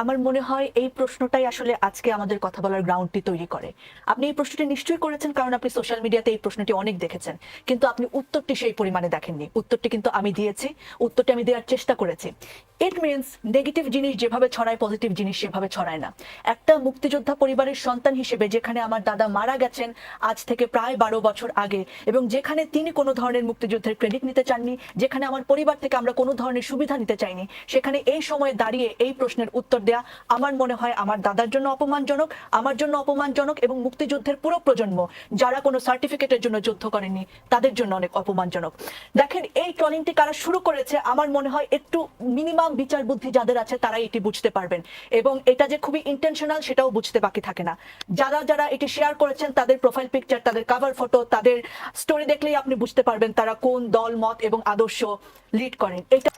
আমার মনে হয় এই প্রশ্নটাই আসলে আজকে আমাদের কথা বলার গ্রাউন্ডটি তৈরি করে। আপনি এই প্রশ্নটি নিশ্চয়ই করেছেন কারণ আপনি সোশ্যাল মিডিয়াতে এই প্রশ্নটি অনেক দেখেছেন। কিন্তু আপনি উত্তরটি সেই পরিমাণে দেখেননি। উত্তরটি কিন্তু আমি দিয়েছি। উত্তরটি আমি দেওয়ার চেষ্টা করেছি। ইট মিনস নেগেটিভ জিনিস যেভাবে ছড়ায় পজিটিভ জিনিস সেভাবে ছড়ায় না। একটা মুক্তিযোদ্ধা পরিবারের সন্তান হিসেবে যেখানে আমার দাদা মারা গেছেন আজ থেকে প্রায় বারো বছর আগে, এবং যেখানে তিনি কোনো ধরনের মুক্তিযুদ্ধের ক্রেডিট নিতে চাননি, যেখানে আমার পরিবার থেকে আমরা কোনো ধরনের সুবিধা নিতে চাইনি, সেখানে এই সময়ে দাঁড়িয়ে এই প্রশ্নের উত্তর দেয়া আমার মনে হয় আমার দাদার জন্য অপমানজনক, আমার জন্য অপমানজনক এবং মুক্তিযুদ্ধের পুরো প্রজন্ম, যারা কোনো সার্টিফিকেটের জন্য যুদ্ধ করেনি তাদের জন্য অনেক অপমানজনক। দেখেন, এই ট্রলিংটি কারা শুরু করেছে, আমার মনে হয় একটু মিনিমাম বিচার বুদ্ধি যাদের আছে, তারাই এটি বুঝতে পারবেন। এবং এটা যে খুবই ইন্টেনশনাল সেটাও বুঝতে বাকি থাকে না। যারা যারা এটি শেয়ার করেছেন, তাদের প্রোফাইল পিকচার তাদের কাভার ফটো তাদের স্টোরি দেখলেই আপনি বুঝতে পারবেন তারা কোন দল, মত এবং আদর্শ লিড করেন। এটা